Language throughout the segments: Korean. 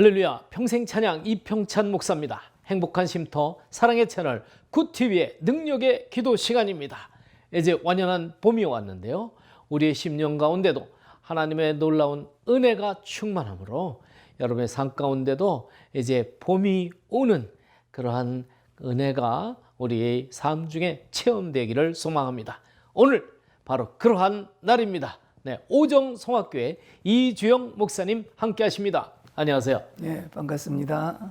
할렐루야 평생 찬양 이평찬 목사입니다. 행복한 쉼터 사랑의 채널 굿TV의 능력의 기도 시간입니다. 이제 완연한 봄이 왔는데요. 우리의 심령 가운데도 하나님의 놀라운 은혜가 충만하므로 여러분의 삶 가운데도 이제 봄이 오는 그러한 은혜가 우리의 삶 중에 체험되기를 소망합니다. 오늘 바로 그러한 날입니다. 네, 오정 성악교회 이주영 목사님 함께 하십니다. 안녕하세요. 네, 반갑습니다.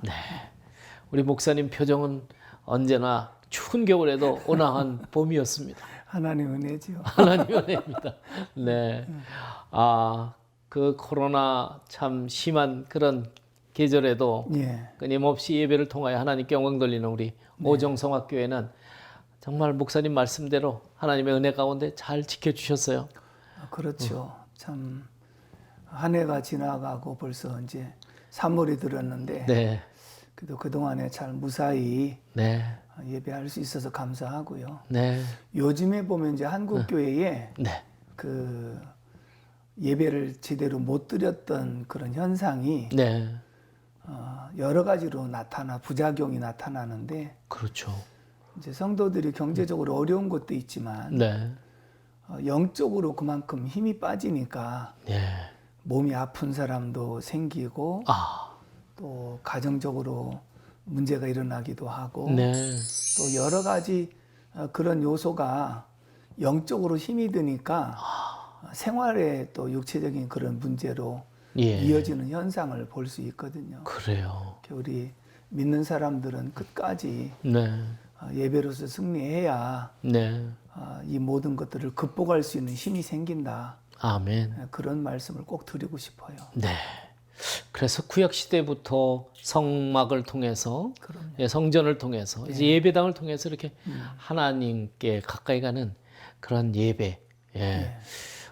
우리 목사님 표정은 언제나 추운 겨울에도 온화한 봄이었습니다. 하나님 은혜지요. 하나님 은혜입니다. 네. 아, 그 코로나 참 심한 그런 계절에도 예, 끊임없이 예배를 통하여 하나님께 영광 돌리는 우리 오정성학교회는 정말 목사님 말씀대로 하나님의 은혜 가운데 잘 지켜주셨어요. 아, 그렇죠. 참 한 해가 지나가고 벌써 이제 3월이 들었는데 네. 그래도 그 동안에 잘 무사히 네. 예배할 수 있어서 감사하고요. 네. 요즘에 보면 이제 한국 교회에 네. 그 예배를 제대로 못 드렸던 그런 현상이 네. 어, 여러 가지로 나타나 부작용이 나타나는데 그렇죠. 이제 성도들이 경제적으로 어려운 것도 있지만 네. 어, 영적으로 그만큼 힘이 빠지니까 네. 몸이 아픈 사람도 생기고 아. 또 가정적으로 문제가 일어나기도 하고 네. 또 여러 가지 어, 그런 요소가 영적으로 힘이 드니까 어, 생활에 또 육체적인 그런 문제로 예. 이어지는 현상을 볼 수 있거든요. 그래요. 우리 믿는 사람들은 끝까지 네. 어, 예배로서 승리해야 네. 어, 이 모든 것들을 극복할 수 있는 힘이 생긴다. 아멘. 예, 그런 말씀을 꼭 드리고 싶어요. 네. 그래서 구약 시대부터 성막을 통해서 그럼요. 예, 성전을 통해서 이제 예배당을 통해서 이렇게 하나님께 가까이 가는 그런 예배. 예.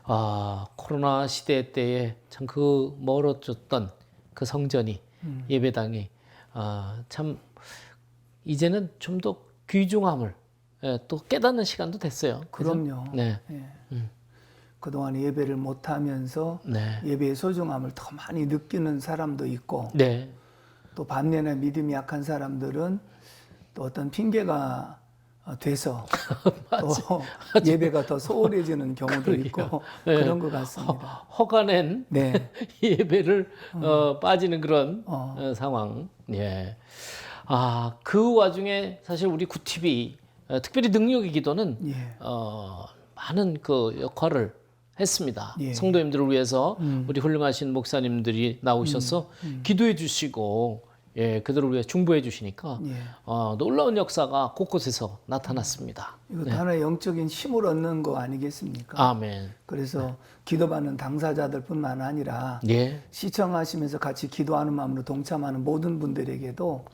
아, 코로나 시대 때에 참 그 멀어졌던 그 성전이 예배당이 아, 참 이제는 좀 더 귀중함을 예, 또 깨닫는 시간도 됐어요. 그럼요. 네. 예. 그동안 예배를 못 하면서 네. 예배의 소중함을 더 많이 느끼는 사람도 있고 네. 또 반면에 믿음이 약한 사람들은 또 어떤 핑계가 어, 돼서 또 예배가 더 소홀해지는 경우도 있고 네. 그런 것 같습니다. 허 가낸 네, 예배를 어, 빠지는 그런 어. 어, 상황. 예. 아, 그 와중에 사실 우리 구티비 어, 특별히 능력의 기도는 예, 어, 많은 그 역할을 했습니다. 예. 음. 성도님들을 위해서 우리 훌륭하신 목사님들이 나오셔서 기도해 주시고 예, 그들을 위해 중보해 주시니까 예. 어, 놀라운 역사가 곳곳에서 나타났습니다. 이것도 하나의 영적인 힘을 얻는 거 아니겠습니까? 네. 아멘. 그래서 기도받는 당사자들뿐만 아니라 예. 시청하시면서 같이 기도하는 마음으로 동참하는 모든 분들에게도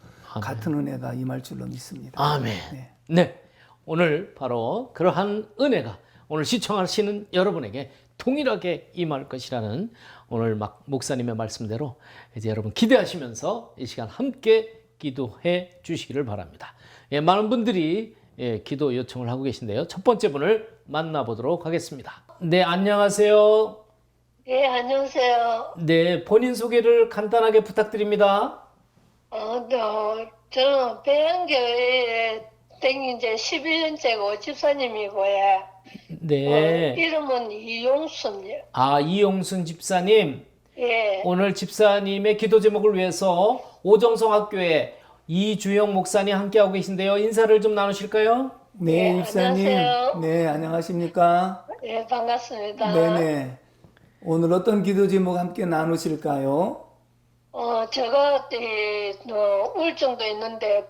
같은 은혜가 임할 줄로 믿습니다. 아멘. 네. 네. 오늘 바로 그러한 은혜가 오늘 시청하시는 여러분에게 동일하게 임할 것이라는 오늘 막 목사님의 말씀대로 이제 여러분 기대하시면서 이 시간 함께 기도해 주시기를 바랍니다. 예, 많은 분들이 예, 기도 요청을 하고 계신데요. 첫 번째 분을 만나보도록 하겠습니다. 네, 안녕하세요. 예, 안녕하세요. 네, 본인 소개를 간단하게 부탁드립니다. 어, 저, 저는 배양교회에 댕긴 지 11년째고 집사님이고요. 네. 어, 이름은 이용순이요. 아, 이용순 집사님. 예, 오늘 집사님의 기도 제목을 위해서 오정성 학교에 이주영 목사님 함께하고 계신데요. 인사를 좀 나누실까요? 네, 네, 입사님. 안녕하세요. 네, 안녕하십니까? 예, 반갑습니다. 네네. 오늘 어떤 기도 제목 함께 나누실까요? 어, 제가 이, 어, 우울증도 있는데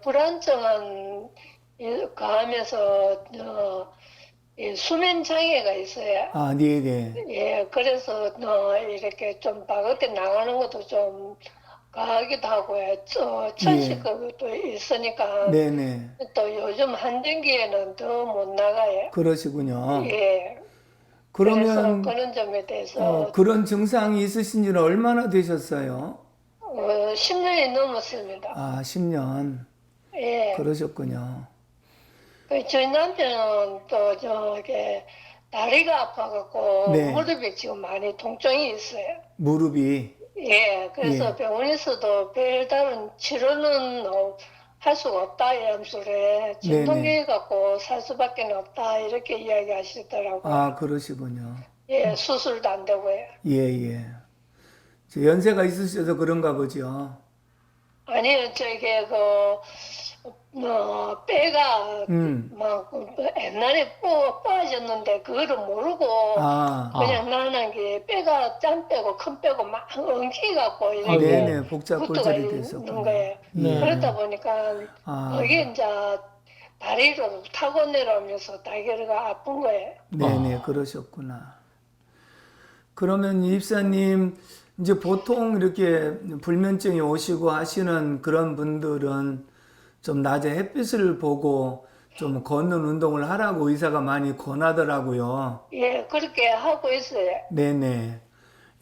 이- 가하면서 어, 이 수면 장애가 있어요. 아, 네 네. 예, 그래서 어, 이렇게 좀 밖에 나가는 것도 좀 가기도 하고요. 저 천식도 있으니까 네 네. 또 요즘 한den기에는 더 못 나가요. 그러시군요. 예. 그래서 그러면 그런 점에 대해서 어, 그런 증상이 있으신 지는 얼마나 되셨어요? 어, 10년이 넘었습니다. 아, 10년. 예. 그러셨군요. 그 저희 남편은 또 저게 다리가 아파갖고 네. 무릎에 지금 많이 통증이 있어요. 무릎이 예, 그래서 예. 병원에서도 별다른 치료는 어, 할 수가 없다 이러면서래 진통제 갖고 살 수밖에 없다 이렇게 이야기하시더라고요. 아, 그러시군요. 예, 수술도 안 되고요. 예, 예. 저 연세가 있으셔서 그런가 보죠. 아니요, 저게 그 어, 빼가 음. 막 옛날에 빠, 빠졌는데 그거를 모르고 아, 그냥 나는 게 빼가 짠 빼고 큰 빼고 막 엉키 갖고 아, 이렇게 네네. 복잡 붙어가 골절이 있는 됐었군요. 거예요. 네. 그러다 보니까 아, 그게 이제 다리로 타고 내려오면서 다리가 아픈 거예요. 네네. 그러셨구나. 그러면 이 입사님, 이제 보통 이렇게 불면증이 오시고 하시는 그런 분들은 좀 낮에 햇빛을 보고 좀 걷는 운동을 하라고 의사가 많이 권하더라고요. 예, 그렇게 하고 있어요. 네네.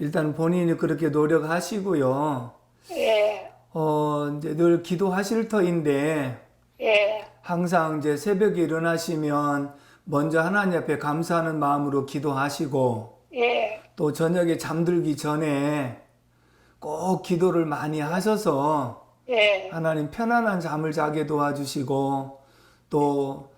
일단 본인이 그렇게 노력하시고요. 예, 어, 이제 늘 기도하실 터인데, 예, 항상 이제 새벽에 일어나시면 먼저 하나님 앞에 감사하는 마음으로 기도하시고, 예, 또 저녁에 잠들기 전에 꼭 기도를 많이 하셔서 예, 하나님 편안한 잠을 자게 도와주시고, 또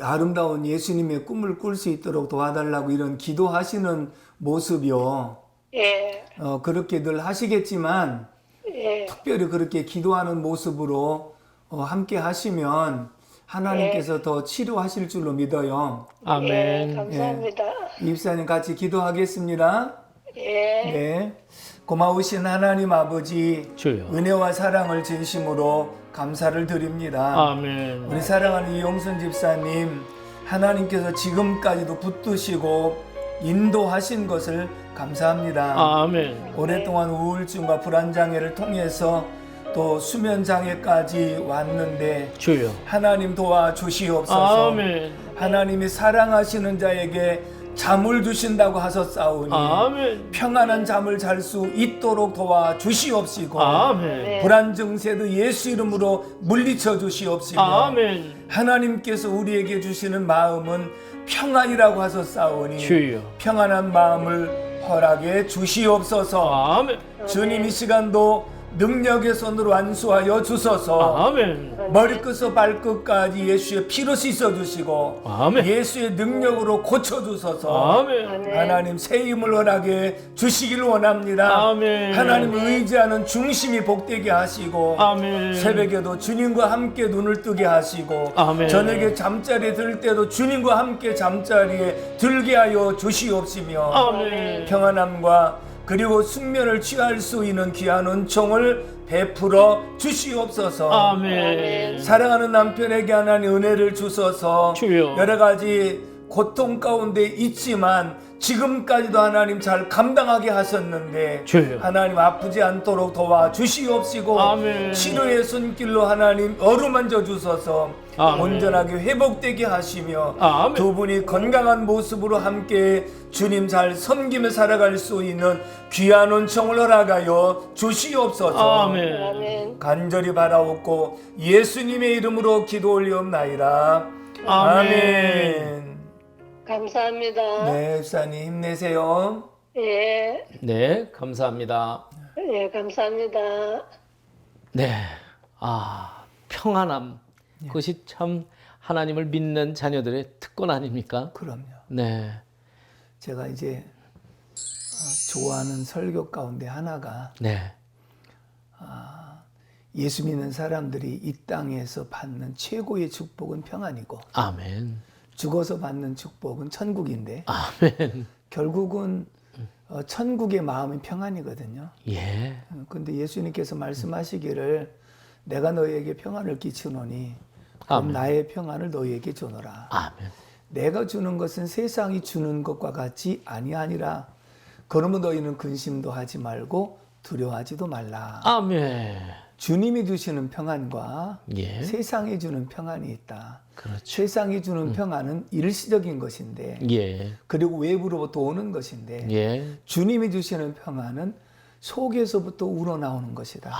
아름다운 예수님의 꿈을 꿀 수 있도록 도와달라고 이런 기도하시는 모습이요. 예, 어, 그렇게 늘 하시겠지만, 예, 특별히 그렇게 기도하는 모습으로 어, 함께 하시면 하나님께서 더 치료하실 줄로 믿어요. 예, 아멘. 감사합니다. 입사님 같이 기도하겠습니다. 예, 네. 고마우신 하나님 아버지 주여. 은혜와 사랑을 진심으로 감사를 드립니다. 아멘. 우리 사랑하는 이용순 집사님 하나님께서 지금까지도 붙드시고 인도하신 것을 감사합니다. 아멘. 오랫동안 우울증과 불안 장애를 통해서 또 수면 장애까지 왔는데 주여. 하나님 도와 주시옵소서. 아멘. 하나님이 사랑하시는 자에게 잠을 주신다고 하셨사오니 아멘. 평안한 잠을 잘 수 있도록 도와 주시옵시고 아멘. 불안 증세도 예수 이름으로 물리쳐 주시옵시고 아멘. 하나님께서 우리에게 주시는 마음은 평안이라고 하셨사오니 주여. 평안한 마음을 허락해 주시옵소서. 아멘. 주님 이 시간도 능력의 손으로 안수하여 주소서. 아멘. 머리끝에서 발끝까지 예수의 피로 씻어 주시고 아멘. 예수의 능력으로 고쳐 주소서. 아멘. 하나님 새 힘을 허락해 주시길 원합니다. 아멘. 하나님을 의지하는 중심이 복되게 하시고 아멘. 새벽에도 주님과 함께 눈을 뜨게 하시고 아멘. 저녁에 잠자리에 들 때도 주님과 함께 잠자리에 들게 하여 주시옵시며 아멘. 평안함과 그리고 숙면을 취할 수 있는 귀한 은총을 베풀어 주시옵소서. 아멘. 사랑하는 남편에게 하나님 은혜를 주소서. 주여. 여러 가지 고통 가운데 있지만 지금까지도 하나님 잘 감당하게 하셨는데 주여. 하나님 아프지 않도록 도와 주시옵시고 아멘. 치료의 손길로 하나님 어루만져 주소서 아멘. 온전하게 회복되게 하시며 아멘. 두 분이 건강한 모습으로 함께 주님 잘 섬기며 살아갈 수 있는 귀한 은총을 허락하여 주시옵소서 아멘. 아멘. 간절히 바라옵고 예수님의 이름으로 기도 올리옵나이다 아멘. 아멘. 감사합니다. 네, 집사님 힘내세요. 예, 네, 감사합니다. 예, 감사합니다. 네. 아, 평안함. 그것이 참 하나님을 믿는 자녀들의 특권 아닙니까? 그럼요. 네. 제가 이제 어, 좋아하는 설교 가운데 하나가 네. 예수 믿는 사람들이 이 땅에서 받는 최고의 축복은 평안이고 아멘. 죽어서 받는 축복은 천국인데 아멘. 결국은 어, 천국의 마음이 평안이거든요. 예. 어, 근데 예수님께서 말씀하시기를 내가 너희에게 평안을 끼치노니 그럼 아멘. 나의 평안을 너희에게 주노라. 아멘. 내가 주는 것은 세상이 주는 것과 같이 아니하니라. 그러면 너희는 근심도 하지 말고 두려워하지도 말라. 아멘. 주님이 주시는 평안과 예. 세상이 주는 평안이 있다. 그렇죠. 세상이 주는 평안은 일시적인 것인데 예. 그리고 외부로부터 오는 것인데 예. 주님이 주시는 평안은 속에서부터 우러나오는 것이다.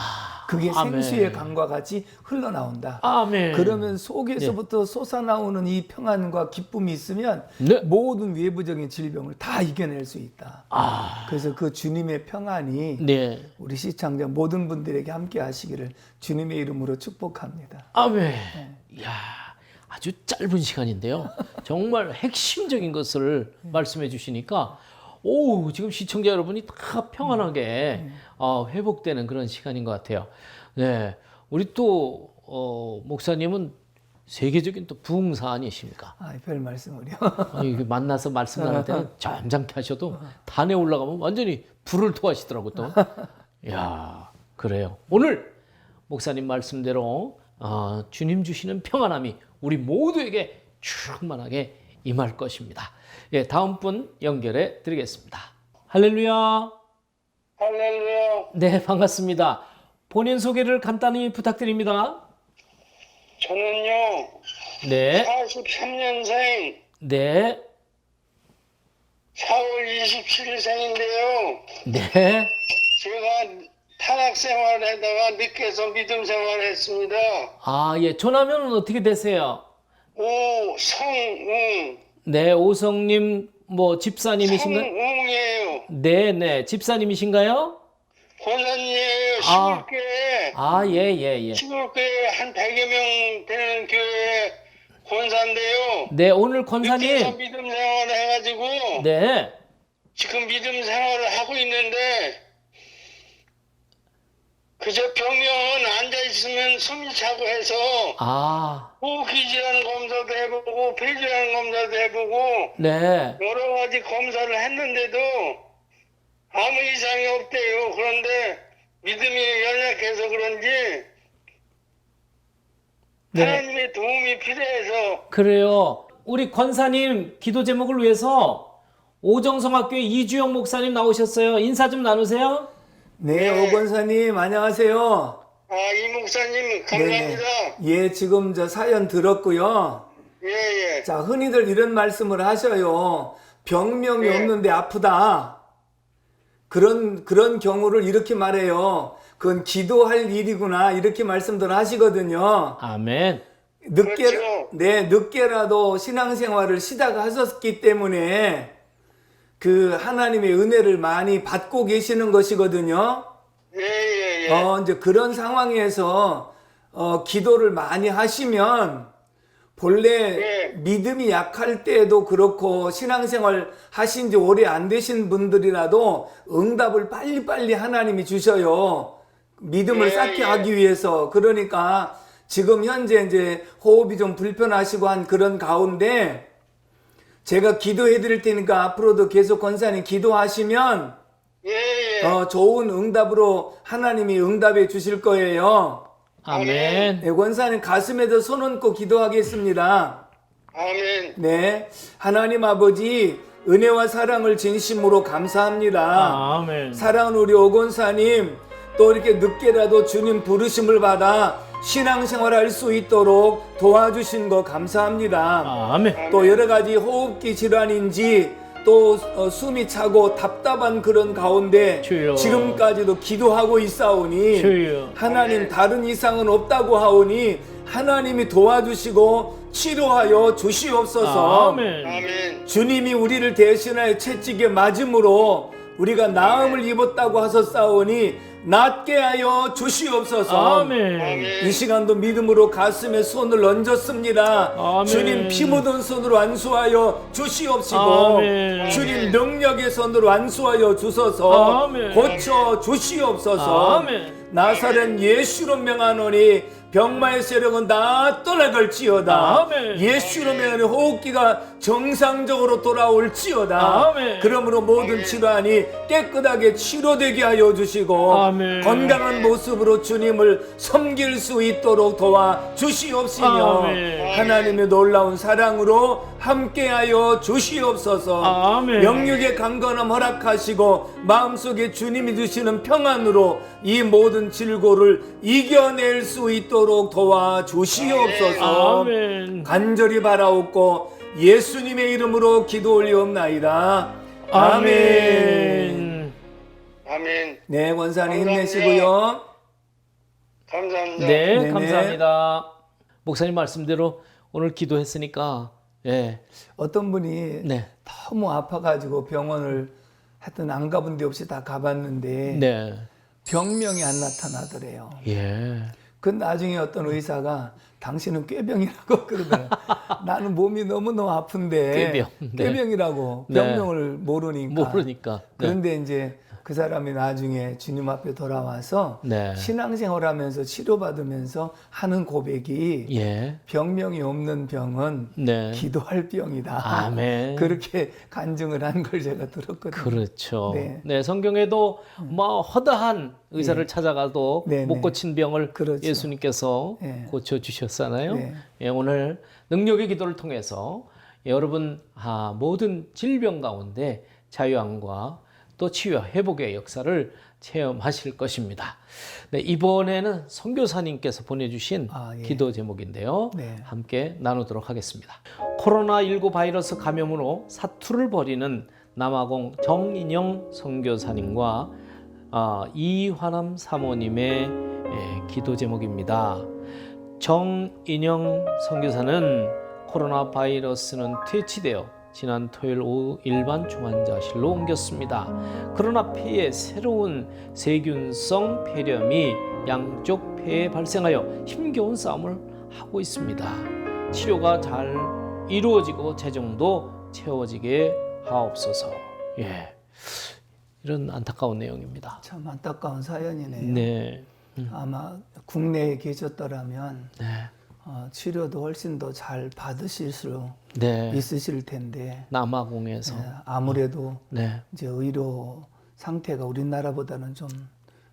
그게 아, 아멘. 생수의 강과 같이 흘러나온다. 아멘. 그러면 속에서부터 솟아나오는 이 평안과 기쁨이 있으면 네. 모든 외부적인 질병을 다 이겨낼 수 있다. 아, 그래서 그 주님의 평안이 네. 우리 시청자 모든 분들에게 함께 하시기를 주님의 이름으로 축복합니다. 아멘. 이야, 아주 짧은 시간인데요. 정말 핵심적인 것을 말씀해 주시니까, 오, 지금 시청자 여러분이 다 평안하게 어, 회복되는 그런 시간인 것 같아요. 네. 우리 또, 어, 목사님은 세계적인 또 부흥사 아니십니까? 아, 별 말씀을요. 아니, 만나서 말씀 나눌 때는 점잖게 하셔도 단에 올라가면 완전히 불을 토하시더라고 또. 야 그래요. 오늘 목사님 말씀대로 어, 주님 주시는 평안함이 우리 모두에게 충만하게 임할 것입니다. 예, 다음 분 연결해 드리겠습니다. 할렐루야. 할렐루야. 네, 반갑습니다. 본인 소개를 간단히 부탁드립니다. 저는요, 네, 43년생 네, 4월 27일생인데요. 네. 제가 탄학 생활하다가 늦게서 믿음 생활했습니다. 아, 예, 조나면은 어떻게 되세요? 오성웅. 네, 오성님 뭐 집사님이신가요? 성웅이에요. 네, 네, 집사님이신가요? 권사님이에요. 아. 시골교회. 아, 예, 예, 예. 시골교회 한 100여 명 되는 교회 권사인데요. 네, 오늘 늦게서 권사님. 믿음 생활을 해가지고 네, 지금 믿음 생활을 하고 있는데 그저 병원 앉아 있으면 숨이 차고 해서 아, 호흡기 질환 검사도 해보고 폐질환 검사도 해보고 네, 여러 가지 검사를 했는데도 아무 이상이 없대요. 그런데 믿음이 연약해서 그런지 네. 하나님의 도움이 필요해서 그래요. 우리 권사님 기도 제목을 위해서 오정성학교에 이주영 목사님 나오셨어요. 인사 좀 나누세요. 네, 네. 오 권사님 안녕하세요. 아 이 목사님 감사합니다. 예, 지금 저 사연 들었고요. 예 예. 자, 흔히들 이런 말씀을 하셔요. 병명이 네. 없는데 아프다. 그런 그런 경우를 이렇게 말해요. 그건 기도할 일이구나. 이렇게 말씀들 하시거든요. 아멘. 늦게 그렇죠. 네, 늦게라도 신앙생활을 시작하셨기 때문에 그 하나님의 은혜를 많이 받고 계시는 것이거든요. 예 예 예. 어, 이제 그런 상황에서 어, 기도를 많이 하시면 본래 네. 믿음이 약할 때도 그렇고 신앙생활 하신 지 오래 안 되신 분들이라도 응답을 빨리빨리 하나님이 주셔요. 믿음을 예, 쌓게 예. 하기 위해서. 그러니까 지금 현재 이제 호흡이 좀 불편하시고 한 그런 가운데 제가 기도해 드릴 테니까 앞으로도 계속 권사님 기도하시면 예 예. 어, 좋은 응답으로 하나님이 응답해 주실 거예요. 아멘. 네, 권사님 가슴에도 손 얹고 기도하겠습니다. 아멘. 네, 하나님 아버지 은혜와 사랑을 진심으로 감사합니다. 아멘. 사랑하는 우리 오건사님 또 이렇게 늦게라도 주님 부르심을 받아 신앙생활 할 수 있도록 도와주신 거 감사합니다. 아멘. 또 여러 가지 호흡기 질환인지 또 어, 숨이 차고 답답한 그런 가운데 주여. 지금까지도 기도하고 있사오니 주여. 하나님 다른 이상은 없다고 하오니 하나님이 도와주시고 치료하여 주시옵소서. 아멘. 아멘. 주님이 우리를 대신하여 채찍에 맞음으로 우리가 나음을 입었다고 하셨사오니 낫게 하여 주시옵소서. 아멘. 아멘. 이 시간도 믿음으로 가슴에 손을 얹었습니다. 아멘. 주님 피 묻은 손으로 안수하여 주시옵시고 아멘. 주님 능력의 손으로 안수하여 주소서 아멘. 고쳐 주시옵소서 아멘. 나사렛 예수로 명하노니 병마의 세력은 다 떠나갈지어다 아멘. 예수로 명하는 호흡기가 정상적으로 돌아올지어다 아멘. 그러므로 모든 질환이 깨끗하게 치료되게 하여 주시고 아멘. 건강한 모습으로 주님을 섬길 수 있도록 도와 주시옵시며 아멘. 하나님의 놀라운 사랑으로 함께하여 주시옵소서 아멘. 영육의 강건함 허락하시고 마음속에 주님이 주시는 평안으로 이 모든 질고를 이겨낼 수 있도록 도와 주시옵소서 아멘. 간절히 바라옵고 예수님의 이름으로 기도 올리옵나이다 아멘. 아멘. 아멘. 네, 권사님 감사합니다. 힘내시고요. 감사합니다. 네, 네네. 감사합니다. 목사님 말씀대로 오늘 기도했으니까 예, 어떤 분이 네, 너무 아파가지고 병원을 하여튼 안 가본 데 없이 다 가봤는데 네, 병명이 안 나타나더래요. 예, 그 나중에 어떤 의사가 당신은 꾀병이라고 그러더라고요. 나는 몸이 너무너무 아픈데 꾀병, 네. 꾀병이라고 네. 병명을 모르니까. 모르니까. 네. 그런데 이제 그 사람이 나중에 주님 앞에 돌아와서 네. 신앙생활하면서 치료받으면서 하는 고백이 예, 병명이 없는 병은 네, 기도할 병이다. 아멘. 그렇게 간증을 한 걸 제가 들었거든요. 그렇죠. 네. 네, 성경에도 뭐 허다한 의사를 찾아가도 네, 못 네. 고친 병을 그렇죠. 예수님께서 네. 고쳐 주셨잖아요. 네. 예, 오늘 능력의 기도를 통해서 여러분 아, 모든 질병 가운데 자유함과 또 치유와 회복의 역사를 체험하실 것입니다. 네, 이번에는 선교사님께서 보내주신 아, 예. 기도 제목인데요. 네. 함께 나누도록 하겠습니다. 코로나19 바이러스 감염으로 사투를 벌이는 남아공 정인영 선교사님과 아, 이화남 사모님의 예, 기도 제목입니다. 정인영 선교사는 코로나 바이러스는 퇴치되어 지난 토요일 오후 일반 중환자실로 옮겼습니다. 그러나 폐에 새로운 세균성 폐렴이 양쪽 폐에 발생하여 힘겨운 싸움을 하고 있습니다. 치료가 잘 이루어지고 재정도 채워지게 하옵소서. 예. 이런 안타까운 내용입니다. 참 안타까운 사연이네요. 네. 아마 국내에 계셨더라면 네. 어, 치료도 훨씬 더 잘 받으실 수 네. 있으실 텐데 남아공에서 예, 아무래도 네. 이제 의료 상태가 우리나라보다는 좀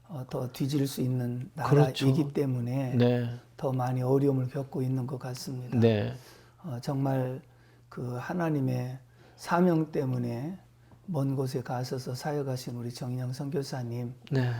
어, 더 뒤질 수 있는 그렇죠. 나라이기 때문에 네. 더 많이 어려움을 겪고 있는 것 같습니다. 네. 어, 정말 그 하나님의 사명 때문에 먼 곳에 가셔서 사역하신 우리 정인영 선교사님 네.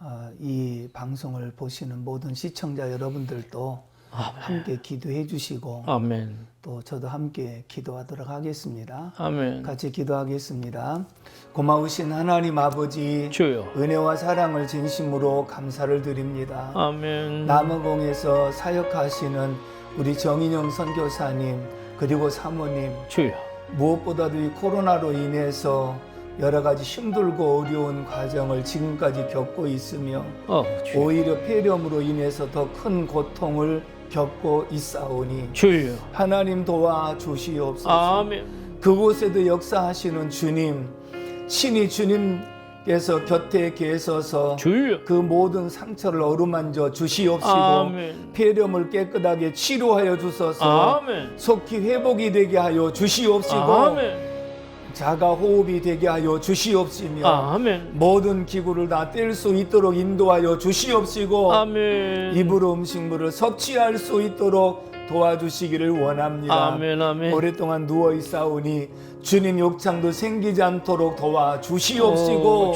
어, 이 방송을 보시는 모든 시청자 여러분들도 함께 기도해 주시고 아멘. 또 저도 함께 기도하도록 하겠습니다. 아멘. 같이 기도하겠습니다. 고마우신 하나님 아버지 주여. 은혜와 사랑을 진심으로 감사를 드립니다. 아멘. 남원공에서 사역하시는 우리 정인영 선교사님 그리고 사모님 주여. 무엇보다도 이 코로나로 인해서 여러 가지 힘들고 어려운 과정을 지금까지 겪고 있으며 어. 오히려 폐렴으로 인해서 더 큰 고통을 겪고 있사오니 주여. 하나님 도와 주시옵소서. 아멘. 그곳에도 역사하시는 주님, 친히 주님께서 곁에 계셔서 주여. 그 모든 상처를 어루만져 주시옵시고 아멘. 폐렴을 깨끗하게 치료하여 주소서 아멘. 속히 회복이 되게 하여 주시옵시고 아멘. 자가 호흡이 되게 하여 주시옵시며 아멘. 모든 기구를 다 뗄 수 있도록 인도하여 주시옵시고 아멘. 입으로 음식물을 섭취할 수 있도록 도와주시기를 원합니다. 아멘. 아멘. 오랫동안 누워 있사오니 주님 욕창도 생기지 않도록 도와 주시옵시고 오.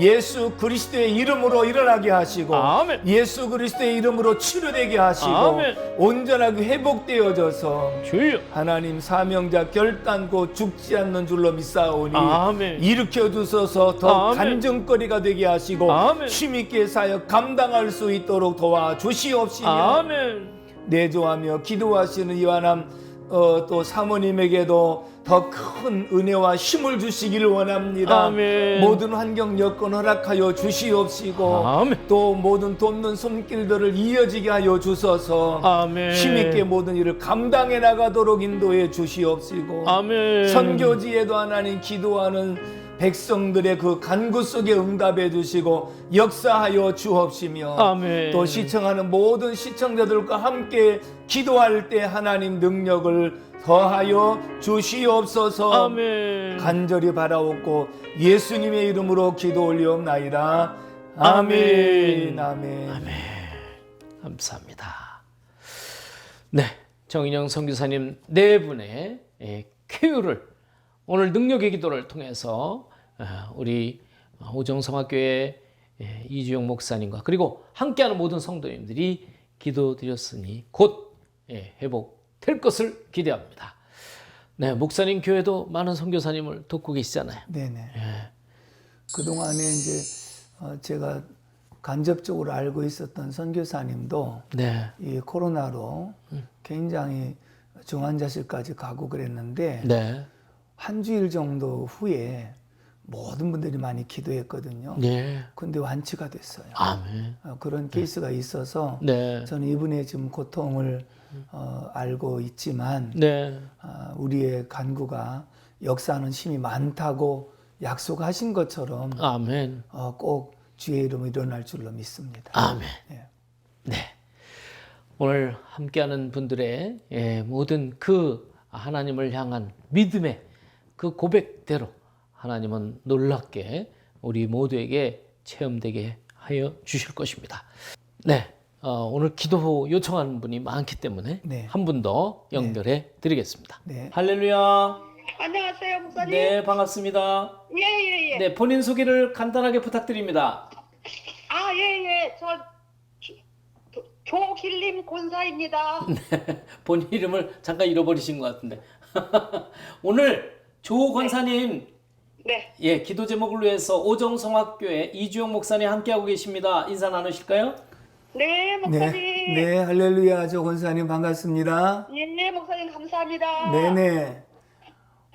예수 그리스도의 이름으로 일어나게 하시고 아멘. 예수 그리스도의 이름으로 치료되게 하시고 아멘. 온전하게 회복되어져서 주여. 하나님 사명자 결단코 죽지 않는 줄로 믿사오니 아멘. 일으켜 주소서 더 아멘. 간증거리가 되게 하시고 아멘. 힘 있게 사역 감당할 수 있도록 도와 주시옵시며 아멘. 내조하며 기도하시는 이완함 어, 또 사모님에게도 더 큰 은혜와 힘을 주시기를 원합니다. 아멘. 모든 환경 여건 허락하여 주시옵시고 아멘. 또 모든 돕는 손길들을 이어지게 하여 주소서 아멘. 힘있게 모든 일을 감당해 나가도록 인도해 주시옵시고 아멘. 선교지에도 하나님 기도하는 백성들의 그 간구 속에 응답해 주시고 역사하여 주옵시며 아멘. 또 시청하는 모든 시청자들과 함께 기도할 때 하나님 능력을 더하여 주시옵소서 아멘. 간절히 바라옵고 예수님의 이름으로 기도 올리옵나이다 아멘. 아멘 아멘, 감사합니다. 네, 정인영 선교사님 네 분의 예, 쾌유를 오늘 능력의 기도를 통해서 어, 우리 오정성학교의 예, 이주영 목사님과 그리고 함께하는 모든 성도님들이 기도드렸으니 곧 예, 회복될 것을 기대합니다. 네, 목사님 교회도 많은 선교사님을 돕고 계시잖아요. 네네 예. 그 동안에 이제 어, 제가 간접적으로 알고 있었던 선교사님도 네. 이 코로나로 굉장히 중환자실까지 가고 그랬는데 네. 한 주일 정도 후에 모든 분들이 많이 기도했거든요. 네. 근데 완치가 됐어요. 아멘. 어, 그런 케이스가 있어서 네. 저는 이분의 지금 고통을 어, 알고 있지만 네. 아, 우리의 간구가 역사하는 힘이 많다고 약속하신 것처럼 아멘. 어, 꼭 주의 이름으로 일어날 줄로 믿습니다. 아멘. 예. 네. 오늘 함께하는 분들의 예, 모든 그 하나님을 향한 믿음의 그 고백대로 하나님은 놀랍게 우리 모두에게 체험되게 하여 주실 것입니다. 네. 어, 오늘 기도 요청하는 분이 많기 때문에 네. 한 분 더 연결해 드리겠습니다. 네. 할렐루야. 안녕하세요, 목사님. 네, 반갑습니다. 예, 예, 예. 네, 본인 소개를 간단하게 부탁드립니다. 아, 예, 예. 저 조- 조- 조길림 권사입니다. 본인 이름을 잠깐 잃어버리신 것 같은데. 오늘 조 권사님, 네. 예, 기도 제목을 위해서 오정성학교의 이주영 목사님 함께하고 계십니다. 인사 나누실까요? 네, 목사님. 네, 네, 할렐루야, 조 권사님 반갑습니다. 예, 목사님 감사합니다. 네네.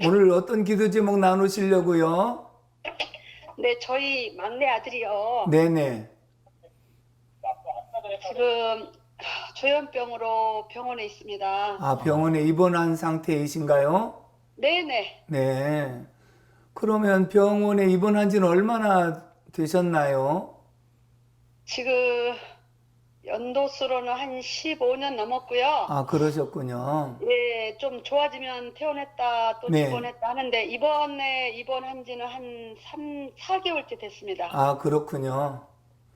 오늘 어떤 기도 제목 나누시려고요? 네, 저희 막내 아들이요. 네네. 지금 조현병으로 병원에 있습니다. 아, 병원에 입원한 상태이신가요? 네네. 네. 그러면 병원에 입원한 지는 얼마나 되셨나요? 지금 연도수로는 한 15년 넘었고요. 아, 그러셨군요. 예, 좀 좋아지면 퇴원했다 또 네. 입원했다 하는데 이번에 입원한 지는 한 3, 4개월째 됐습니다. 아, 그렇군요.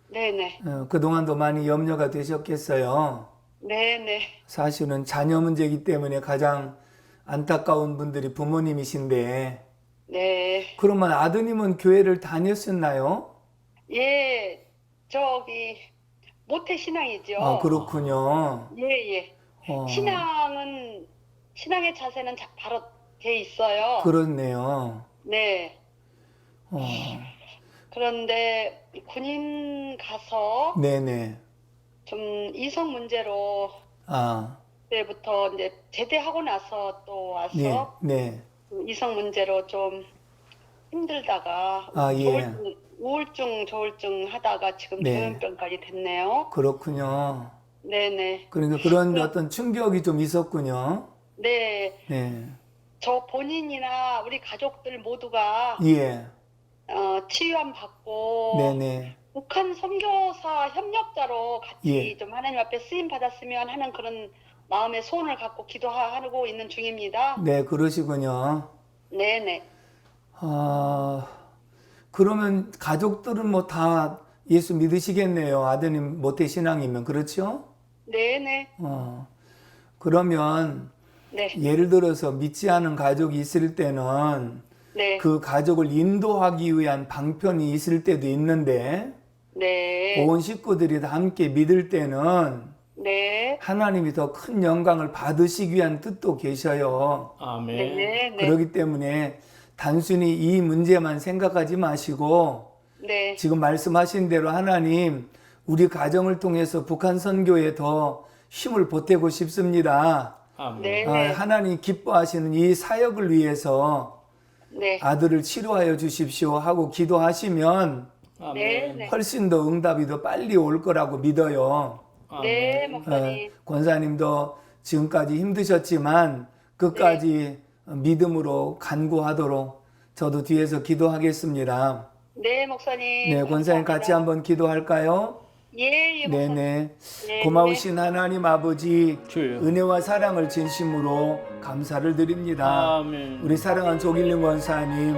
네네. 어, 그동안도 많이 염려가 되셨겠어요. 네네. 사실은 자녀 문제이기 때문에 가장 안타까운 분들이 부모님이신데, 네. 그러면 아드님은 교회를 다녔었나요? 예, 저기 모태 신앙이죠. 아, 그렇군요. 예, 예. 어, 신앙은 신앙의 자세는 자- 바로 돼 있어요. 그렇네요. 네. 어, 그런데 군인 가서 네네. 좀 이성 문제로 아, 때부터 이제 제대하고 나서 또 와서 네, 네. 그 이성 문제로 좀 힘들다가 아, 예. 조울증, 우울증, 조울증 하다가 지금 네. 조현병까지 됐네요. 그렇군요. 네네. 그러니까 그런 어떤 충격이 좀 있었군요. 네. 네. 저 본인이나 우리 가족들 모두가 예. 어, 치유함 받고 네네. 북한 선교사 협력자로 같이 예. 좀 하나님 앞에 쓰임 받았으면 하는 그런 마음의 소원을 갖고 기도하고 있는 중입니다. 네, 그러시군요. 네 네. 아, 그러면 가족들은 뭐 다 예수 믿으시겠네요. 아드님 모태 신앙이면. 그렇죠? 네 네. 어. 그러면 네. 예를 들어서 믿지 않은 가족이 있을 때는 네. 그 가족을 인도하기 위한 방편이 있을 때도 있는데 네. 온 식구들이 다 함께 믿을 때는 네. 하나님이 더 큰 영광을 받으시기 위한 뜻도 계셔요. 아멘. 네. 네. 그렇기 때문에 단순히 이 문제만 생각하지 마시고 네. 지금 말씀하신 대로 하나님 우리 가정을 통해서 북한 선교에 더 힘을 보태고 싶습니다. 아멘. 네. 아, 하나님 기뻐하시는 이 사역을 위해서 네. 아들을 치료하여 주십시오 하고 기도하시면 아멘. 네. 네. 훨씬 더 응답이 더 빨리 올 거라고 믿어요. 네, 아멘. 목사님. 어, 권사님도 지금까지 힘드셨지만 끝까지 믿음으로 간구하도록 저도 뒤에서 기도하겠습니다. 네, 목사님. 네, 권사님 같이 감사합니다. 한번 기도할까요? 예, 예, 목사님. 네네. 네, 고마우신 하나님 아버지 주여. 은혜와 사랑을 진심으로 감사를 드립니다. 아멘. 우리 사랑한 조길림 권사님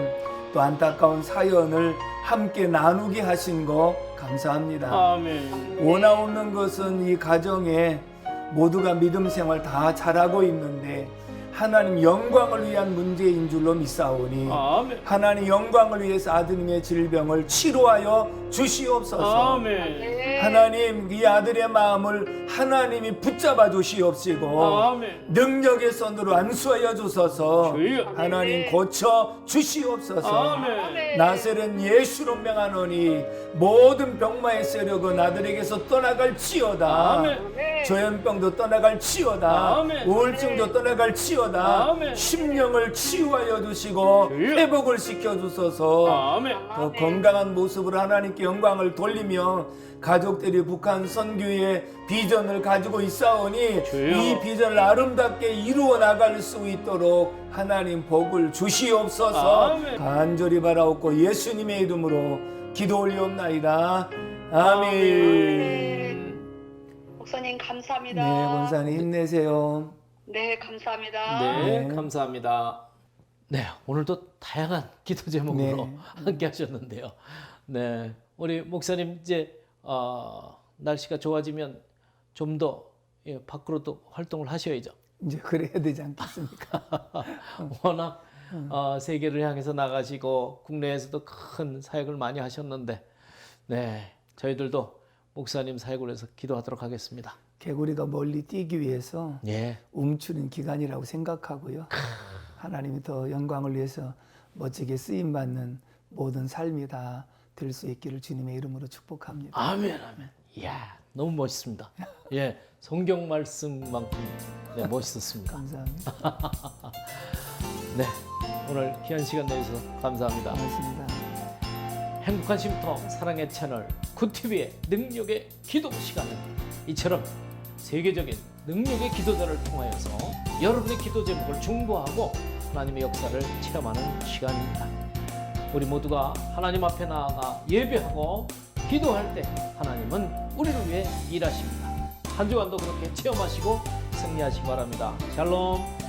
또 안타까운 사연을 함께 나누게 하신 거 감사합니다. 아멘. 원하 없는 것은 이 가정에 모두가 믿음 생활 다 잘하고 있는데 하나님 영광을 위한 문제인 줄로 믿사오니 아멘. 하나님 영광을 위해서 아드님의 질병을 치료하여 주시옵소서. 아멘. 네. 하나님 이 아들의 마음을 하나님이 붙잡아 주시옵시고 아멘. 능력의 손으로 안수하여 주소서. 주여. 하나님 고쳐 주시옵소서. 아멘. 나세는 예수로 명하노니 모든 병마의 세력은 아들에게서 떠나갈 치어다. 아멘. 네. 조현병도 떠나갈 치어다. 아멘. 우울증도 떠나갈 치어다. 아멘. 심령을 치유하여 주시고 주여. 회복을 시켜 주소서. 아멘. 더 건강한 모습으로 하나님께 영광을 돌리며 가족들이 북한 선교의 비전을 가지고 있사오니 주여. 이 비전을 아름답게 이루어 나갈 수 있도록 하나님 복을 주시옵소서 아멘. 간절히 바라옵고 예수님의 이름으로 기도 올리옵나이다 아멘 네. 목사님 감사합니다. 네 권사님 힘내세요 네, 감사합니다. 네, 네. 감사합니다. 네, 오늘도 다양한 기도 제목으로 네. 함께 하셨는데요. 네, 우리 목사님 이제 어, 날씨가 좋아지면 좀더 예, 밖으로도 활동을 하셔야죠. 이제 그래야 되지 않겠습니까 워낙 어, 세계를 향해서 나가시고 국내에서도 큰 사역을 많이 하셨는데, 네, 저희들도 목사님 사역을 위해서 기도하도록 하겠습니다. 개구리가 멀리 뛰기 위해서 예, 움츠린 기간이라고 생각하고요. 하나님이 더 영광을 위해서 멋지게 쓰임 받는 모든 삶이 다 될 수 있기를 주님의 이름으로 축복합니다. 아멘, 아멘. 이야, 너무 멋있습니다. 예, 성경 말씀만큼 네, 멋있었습니다. 감사합니다. 네, 오늘 귀한 시간 내주셔서 감사합니다. 고맙습니다. 행복한 쉼터 사랑의 채널 굿TV의 능력의 기도 시간은 이처럼 세계적인 능력의 기도자를 통하여서 여러분의 기도 제목을 중보하고 하나님의 역사를 체험하는 시간입니다. 우리 모두가 하나님 앞에 나아가 예배하고 기도할 때 하나님은 우리를 위해 일하십니다. 한 주간도 그렇게 체험하시고 승리하시기 바랍니다. 샬롬.